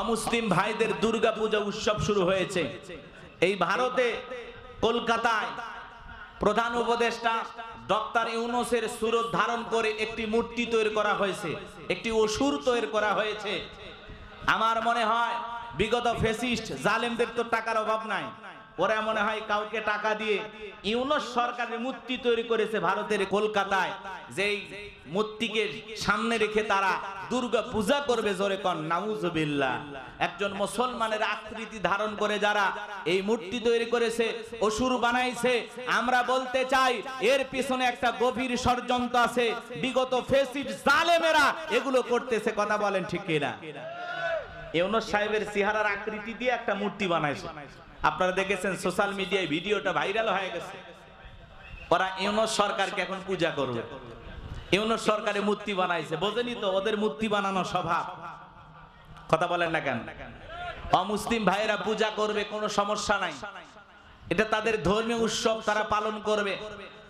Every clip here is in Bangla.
অমুসলিম ভাইদের দুর্গা পূজা উৎসব শুরু হয়েছে। এই ভারতে কলকাতায় প্রধান উপদেষ্টা ডক্টর ইউনুসের সুরত ধারণ করে একটি মূর্তি তৈরি করা হয়েছে, একটি অসুর তৈরি করা হয়েছে। আমার মনে হয়, বিগত ফেসিস্ট জালেমদের তো টাকার অভাব নাই। ওরা মনে হয় কাউকে টাকা দিয়ে ইউনুস সরকারের মূর্তি তৈরি করেছে ভারতের কলকাতায়। যেই মূর্তিকে সামনে রেখে তারা দুর্গা পূজা করবে জোরে কন, নাউজুবিল্লাহ। একজন মুসলমানের আকৃতি ধারণ করে যারা এই মূর্তি তৈরি করেছে, অসুর বানাইছে, আমরা বলতে চাই এর পিছনে একটা গভীর ষড়যন্ত্র আছে। বিগত ফেসিস্ট জালেমেরা এগুলো করতেছে, কথা বলেন ঠিক কিনা? ইউনুস সাহেবের চেহারার আকৃতি দিয়ে একটা মূর্তি বানাইছে। আপনারা দেখেছেন সোশ্যাল মিডিয়ায় ভিডিওটা ভাইরাল হয়ে গেছে। ওরা ইউনুস সরকারকে এখন পূজা করবে। ইউনুস সরকারে মূর্তি বানাইছে। বোঝেনি তো, ওদের মূর্তি বানানো স্বভাব। কথা বলেন না কেন? অমুসলিম ভাইয়েরা পূজা করবে, কোনো সমস্যা নাই। এটা তাদের ধর্মীয় উৎসব, তারা পালন করবে।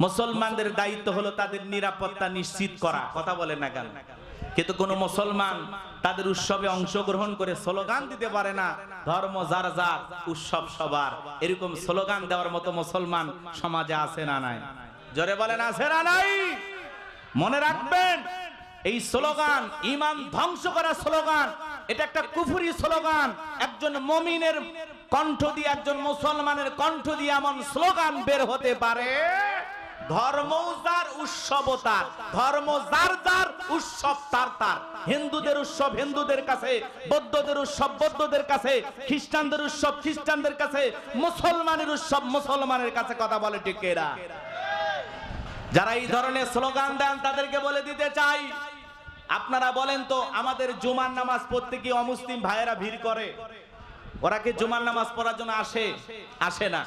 মুসলমানদের দায়িত্ব হলো তাদের নিরাপত্তা নিশ্চিত করা। কথা বলেন না কেন? কিন্তু কোন মুসলমান তাদের উৎসবে অংশগ্রহণ করে স্লোগান দিতে পারে না। ধর্ম যার যার, উৎসব সবার। এরকম স্লোগান দেওয়ার মতো মুসলমান সমাজে আছে না নাই? জোরে বলেন, আছে না নাই? মনে রাখবেন, এই স্লোগান, ইমান ধ্বংস করা স্লোগান, এটা একটা কুফুরি স্লোগান। একজন মমিনের কণ্ঠ দিয়ে, একজন মুসলমানের কণ্ঠ দিয়ে এমন স্লোগান বের হতে পারে, ধর্ম যার উৎসব তার। ধর্ম যার যার উৎসব তার তার। হিন্দুদের উৎসব হিন্দুদের কাছে, বৌদ্ধদের উৎসব বৌদ্ধদের কাছে, খ্রিস্টানদের উৎসব খ্রিস্টানদের কাছে, মুসলমানের উৎসব মুসলমানের কাছে কথা বলে ঠিক এরা? যারা এই ধরনের স্লোগান দেন তাদেরকে বলে দিতে চাই। আপনারা বলেন তো, আমাদের জুমার নামাজ পড়তে কি অমুসলিম ভাইয়েরা ভিড় করে? ওরা কি জুমার নামাজ পড়ার জন্য আসে? আসে না।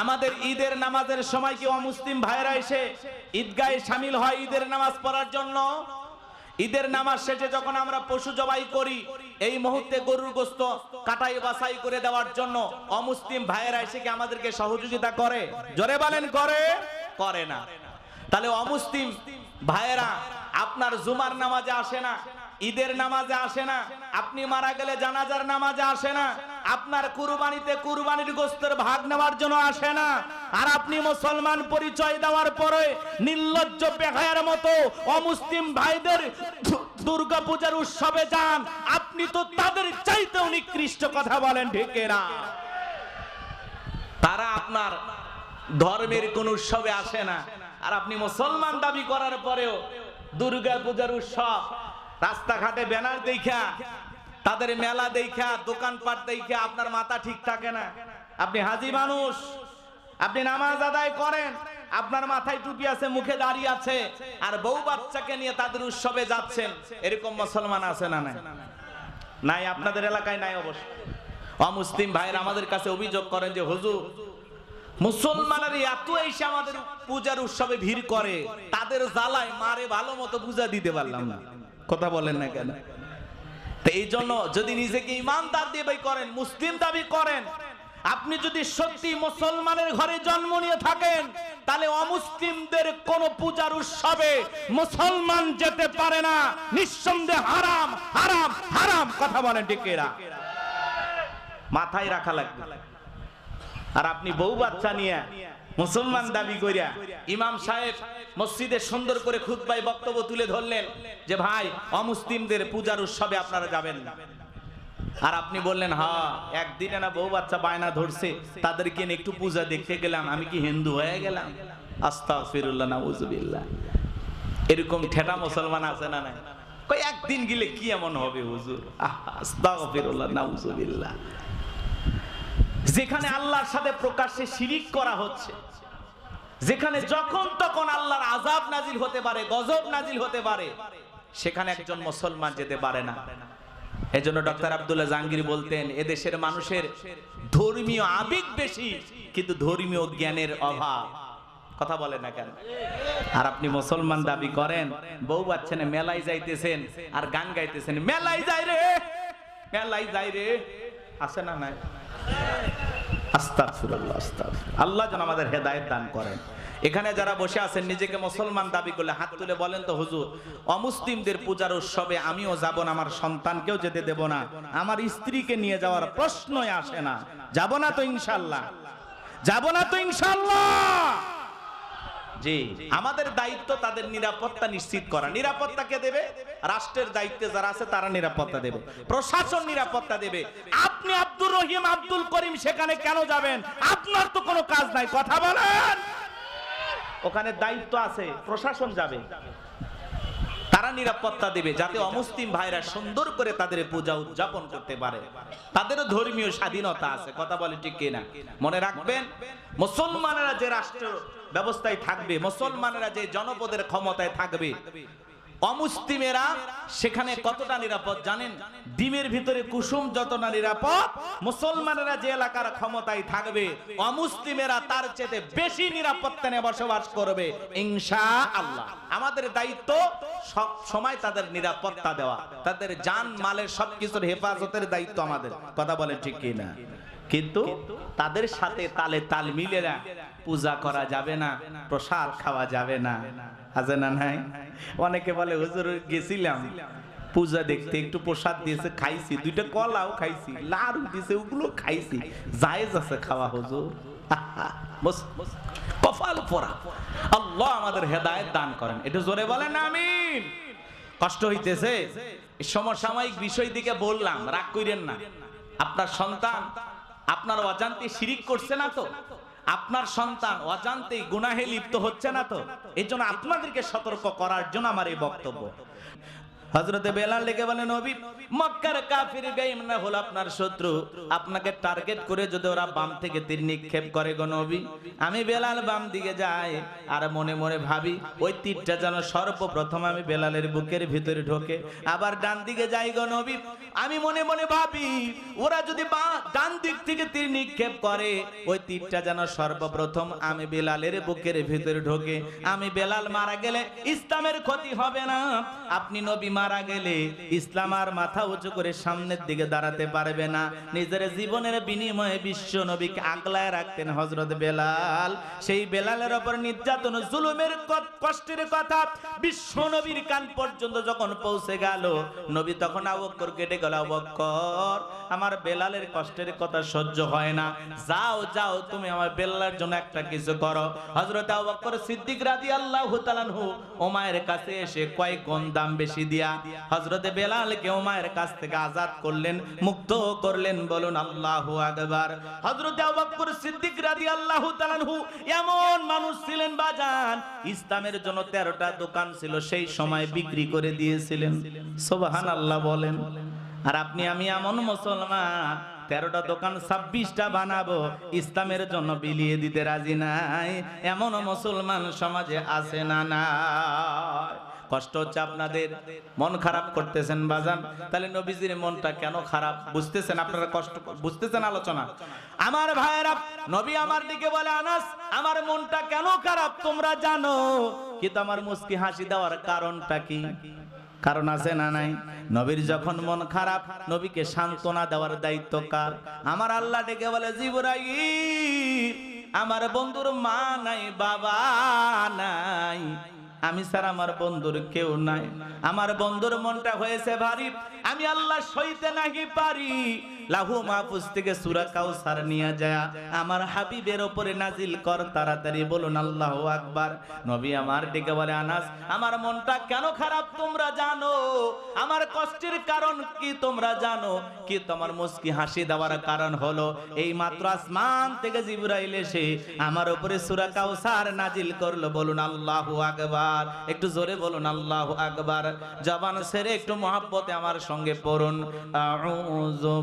আমাদের ঈদের নামাজের সময় কি অমুসলিম ভাইয়েরা এসে ঈদগাহে সামিল হয় ঈদের নামাজ পড়ার জন্য? ঈদের নামাজ শেষে যখন আমরা পশু জবাই করি, এই মুহূর্তে গরুর গোস্ত কাটাই বাছাই করে দেওয়ার জন্য অমুসলিম ভাইয়েরা এসে কি আমাদেরকে সহযোগিতা করে? জোরে বলেন, করে? করে না। তাহলে অমুসলিম ভাইয়েরা, আপনার জুমার নামাজে আসে না, ঈদের নামাজে আসে না, আপনি মারা গেলে জানাজার নামাজে আসে না আপনার কুরবানিতে কুরবানির গোস্তের ভাগ নেওয়ার জন্য আসে না। আর আপনি মুসলমান পরিচয় দেওয়ার পরে নির্লজ্জ বেহায়ার মতো অমুসলিম ভাইদের দুর্গা পূজার উৎসবে যান। আপনি তো তাদের চাইতেও নিকৃষ্ট কথা বলেন ঢেকেরা তারা আপনার ধর্মের কোন উৎসবে আসে না। আর আপনি মুসলমান দাবি করার পরেও দুর্গা পূজার উৎসব রাস্তাঘাটে ব্যানার দেখা তাদের মেলা দেখা দোকানপাট দেখা আপনার মাথা ঠিক থাকে না। আপনি হাজি মানুষ, আপনি নামাজ আদায় করেন, আপনার মাথায় টুপি আছে, মুখে দাঁড়িয়ে আছে, আর বউ বাচ্চাকে নিয়ে তাদের উৎসবে যাচ্ছেন, এরকম মুসলমান আছে না নাই? নাই, আপনাদের এলাকায় নাই অবশ্য। অমুসলিম ভাইয়ের আমাদের কাছে অভিযোগ করেন যে, হুজুর, মুসলমানের এত এসে আমাদের পূজার উৎসবে ভিড় করে, তাদের জ্বালায় মারে ভালো মতো পূজা দিতে পারলাম না। কথা বলেন না কেন? এই জন্য যদি নিজেকে ইমানদার ভাই করেন, মুসলিম দাবি করেন, আপনি যদি সত্যি মুসলমানের ঘরে জন্ম নিয়ে থাকেন, তাহলে অমুসলিমদের কোন পূজার উৎসবে মুসলমান যেতে পারে না। নিঃসন্দেহে হারাম হারাম হারাম, কথা বলেন টিকেরা মাথায় রাখা লাগবে। আর আপনি বউ বাচ্চা নিয়ে মুসলমান দাবি করিয়া ইমাম সাহেব মসজিদে সুন্দর করে খুতবাই বক্তব্য তুলে ধরলেন যে ভাই অমুসলিমদের পূজার উৎসবে আপনারা যাবেন না। আর আপনি বললেন হ্যাঁ একদিনে না বউ বাচ্চা বায়না ধরছে তাদেরকে একটু পূজা দেখতে গেলাম আমি কি হিন্দু হয়ে গেলাম? আস্তাগফিরুল্লাহ নাউজুবিল্লাহ। এরকম ঠেটা মুসলমান আছে না নাই? একদিন গেলে কি এমন হবে হুজুর? আহ, আস্তাগফিরুল্লাহ নাউজুবিল্লাহ। যেখানে আল্লাহর সাথে প্রকাশ্যে শিরিক করা হচ্ছে, যেখানে যখন তখন আল্লাহর আজাব নাজিল হতে পারে, গজব নাজিল হতে পারে, সেখানে একজন মুসলমান যেতে পারে না। এজন্য ডক্টর আব্দুল্লাহ জাহাঙ্গীর বলতেন, এদেশের মানুষের ধর্মীয় আবেগ বেশি, কিন্তু ধর্মীয় জ্ঞানের অভাব। কথা বলে না কেন? আর আপনি মুসলমান দাবি করেন, বউ বাচ্চা না মেলায় যাইতেছেন আর গান গাইতেছেন, মেলায় যাই রে, মেলায় যাই রে, আছে না নাই? আল্লাহ যেন আমাদের হেদায়েত দান করেন। এখানে যারা বসে আছেন, নিজেকে মুসলমান দাবি করলে হাত তুলে বলেন তো, হুজুর, অমুসলিমদের পূজার উৎসবে আমিও যাব না, আমার সন্তানকেও যেতে দেব না। আমার স্ত্রীকে নিয়ে যাওয়ার প্রশ্নই আসে না। যাব না তো ইনশাল্লাহ যাব না তো ইনশাল্লাহ জি আমাদের দায়িত্ব তাদের নিরাপত্তা নিশ্চিত করা। নিরাপত্তা কে দেবে? রাষ্ট্রের দায়িত্বে যারা আছে তারা নিরাপত্তা দেবে। প্রশাসন নিরাপত্তা দেবে। আপনি আব্দুর রহিম, আব্দুল করিম সেখানে কেন যাবেন? আপনার তো কোনো কাজ নাই। কথা বলেন। ওখানে দায়িত্ব আছে, প্রশাসন যাবে। তারা নিরাপত্তা দেবে যাতে অমুসলিম ভাইরা সুন্দর করে তাদের পূজা উদযাপন করতে পারে। তাদেরও ধর্মীয় স্বাধীনতা আছে। কথা বলে ঠিক কিনা? মনে রাখবেন, মুসলমানেরা যে রাষ্ট্র ব্যবস্থায় থাকবে। মুসলমানেরা যে জনপদের ক্ষমতায় থাকবে। অমুসলিমেরা সেখানে কতটা নিরাপদ জানেন? ডিমের ভিতরে কুসুম যতটা নিরাপদ মুসলমানেরা যে এলাকার ক্ষমতায় থাকবে অমুসলিমেরা তার চেয়ে বেশি নিরাপত্তা নিয়ে বসবাস করবে ইনশা আল্লাহ আমাদের দায়িত্ব সব সময় তাদের নিরাপত্তা দেওয়া। তাদের জান মালের সবকিছুর হেফাজতের দায়িত্ব আমাদের। কথা বলে ঠিক কি না কিন্তু তাদের সাথে তালে তাল মিলে না। পূজা করা যাবে না। প্রসাদ খাওয়া যাবে না। আছে না নাই? অনেকে বলে হুজুর গেছিলাম। পূজা দেখতে একটু প্রসাদ দিয়েছে খাইছি। দুইটা কলাও খাইছি। লাড়ু দিয়েছে ওগুলো খাইছি। জায়েজ আছে খাওয়া হুজুর। কপাল পরা আল্লাহ আমাদের হেদায়েত দান করেন। একটু জোরে বলেন আমিন। কষ্ট হইতেছে। সমসাময়িক বিষয় দিকে বললাম রাগ কইরেন না। আপনার সন্তান আপনার অজান্তে শিরিক করছে না তো? আপনার সন্তান অজান্তে গুনাহে লিপ্ত হচ্ছে না তো? এই জন্য আপনাদেরকে সতর্ক করার জন্য আমার এই বক্তব্য। হজরতে বেলাল ডেকে বলেন নবী, মক্কার কাফির গাইম না হলো আপনার শত্রু? আপনাকে টার্গেট করে যদি ওরা বাম থেকে তীর নিক্ষেপ করে গো নবী। আমি বেলাল বাম দিকে যাই, আর মনে মনে ভাবি, ওই তীরটা যেন সর্বপ্রথম আমি বেলালের বুকের ভিতরে ঢোকে, আবার ডান দিকে যাই গো নবী। আমি মনে মনে ভাবি, ওরা যদি ডান দিক থেকে তীর নিক্ষেপ করে, ওই তীরটা যেন সর্বপ্রথম আমি বেলালের বুকের ভিতরে ঢোকে। আমি বেলাল মারা গেলে ইসলামের ক্ষতি হবে না। আপনি নবী মারা গেলে ইসলাম আর মাথা উঁচু করে সামনের দিকে দাঁড়াতে পারবে না। নিজের জীবনের বিনিময়ে বিশ্ব নবীকে আগলায় রাখতেন হজরত বেলাল। সেই বেলালের ওপর নির্যাতন, জুলুমের কষ্টের কথা বিশ্ব নবীর কান পর্যন্ত যখন পৌঁছে গেল, নবী তখন আবক্কর কেটে গেল, আবক্কর, আমার বেলালের কষ্টের কথা সহ্য হয় না। যাও যাও, তুমি আমার বেলালের জন্য একটা কিছু করো। হযরত আবু বকর সিদ্দিক রাদিয়াল্লাহু তাআলাহু ওমায়ের কাছে এসে কয়েক গুণ দাম বেশি দিয়া হযরতে বেলালকে ওমায়ের কাছ থেকে আজাদ করলেন, মুক্ত করলেন, বলুন আল্লাহু আকবার। হযরত আবু বকর সিদ্দিক রাদিয়াল্লাহু তাআলাহু এমন মানুষ ছিলেন বাজান, ইসলামের জন্য 13টা দোকান ছিল, সেই সময় বিক্রি করে দিয়েছিলেন। সুবহানাল্লাহ বলেন, আর আপনি, আমি এমন মুসলমান, তেরোটা দোকান ছাব্বিশটা বানাবো, ইসলামের জন্য বিলিয়ে দিতে রাজি নাই, এমন মুসলমান সমাজে আছে না না কষ্ট হচ্ছে আপনাদের, মন খারাপ করতেছেন বাজান। তাহলে নবীজির মনটা কেন খারাপ? বুঝতেছেন আপনারা কষ্ট বুঝতেছেন আলোচনা? আমার ভাইয়েরা, নবী আমার দিকে বলে, আনাস, আমার মনটা কেন খারাপ তোমরা জানো? কিন্তু আমার মুস্কি হাসি দেওয়ার কারণটা কি? কারণ আছে না নাই? নবীর যখন মন খারাপ, নবীকে সান্ত্বনা দেওয়ার দায়িত্ব কার? আমার আল্লাহ ডেকে বলে জিবরাই আমার বন্ধুর মা নাই, বাবা নাই। আমি স্যার, আমার বন্ধুর কেউ নাই। আমার বন্ধুর মনটা হয়েছে ভারী। আমি আল্লাহ সইতে নাকি পারি। লাহু মাহফুজ থেকে সূরা কাউসার নিয়ে যায়। আমার হাবিবের উপরে নাজিল কর, তাড়াতাড়ি বলুন, আল্লাহু আকবার। নবী আমার ডেকে বলে, আনাস, আমার মনটা কেন খারাপ তোমরা জানো? আমার কষ্টের কারণ কি তোমরা জানো? কি তোমার মুস্কি হাসি দেওয়ার কারণ হলো? এই মাত্র আসমান থেকে জিবরাইল এসে আমার উপরে সূরা কাউসার নাজিল করল। বলুন, আল্লাহু আকবার। একটু জোরে বলুন, আল্লাহ আকবার। জবান ছেড়ে একটু মহাব্বতে আমার সঙ্গে পড়ুন। আউযু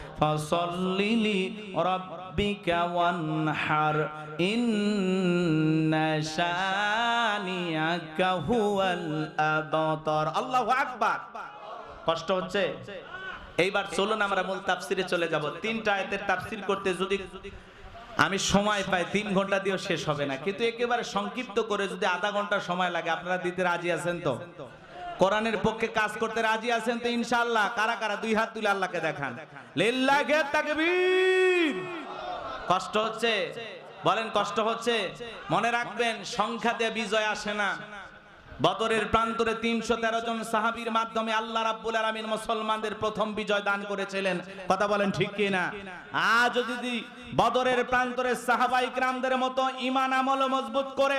ফসল্লিলি রব্বিকা ওয়ানহার ইন্না শানিয়াকা হুয়াল আবতার আল্লাহু আকবার। কষ্ট হচ্ছে? এইবার চলুন আমরা মূল তাফসিরে চলে যাব। তিনটা আয়াতের তাফসির করতে যদি আমি সময় পাই, তিন ঘণ্টা দিয়েও শেষ হবে না। কিন্তু একেবারে সংক্ষিপ্ত করে যদি আধা ঘণ্টা সময় লাগে, আপনারা দিতে রাজি আছেন তো? কোরআনের পক্ষে কাজ করতে রাজি আছেন তো ইনশাআল্লাহ। কারা কারা? দুই হাত তুলে আল্লাহকে দেখান। লিল্লাহি তাকবীর। কষ্ট হচ্ছে? বলেন কষ্ট হচ্ছে? মনে রাখবেন সংখ্যা দিয়ে বিজয় আসে না। বদরের প্রান্তরে তিনশো তেরো জন সাহাবীর মাধ্যমে আল্লাহ রাব্বুল আলামিন মুসলমানদের প্রথম বিজয় দান করেছিলেন। কথা বলেন ঠিক কি না আজ যদি বদরের প্রান্তরে সাহাবাই ক্রামদের মতো ইমান আমল মজবুত করে,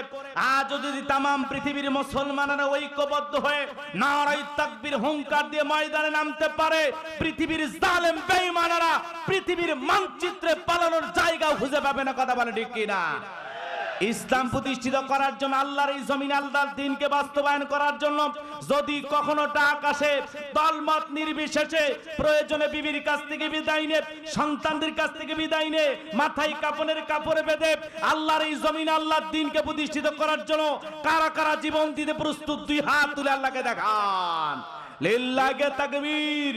আজ যদি তামাম পৃথিবীর মুসলমানেরা ঐক্যবদ্ধ হয়ে নারাই তাকবির, হুঙ্কার দিয়ে ময়দানে নামতে পারে, পৃথিবীর জালেম বেঈমানেরা পৃথিবীর মানচিত্রে পালানোর জায়গা খুঁজে পাবে না, কথা বলে ঠিক কি না ইসলাম প্রতিষ্ঠিত করার জন্য আল্লাহর এই জমিন আল্লাহর দিনকে বাস্তবায়ন করার জন্য যদি কখনো ডাক আসে, দলমত নির্বিশেষে প্রয়োজনে বিবির কাছ থেকে বিদায় নে, সন্তানদের কাছ থেকে বিদায় নে, মাথায় কাপনের কাপড়ে বেঁধে আল্লাহর এই জমিন আল্লাহর দিনকে প্রতিষ্ঠিত করার জন্য কারা কারা জীবন দিতে প্রস্তুত, দুই হাত তুলে আল্লাহকে দেখান। লিল্লাহে তাকবীর।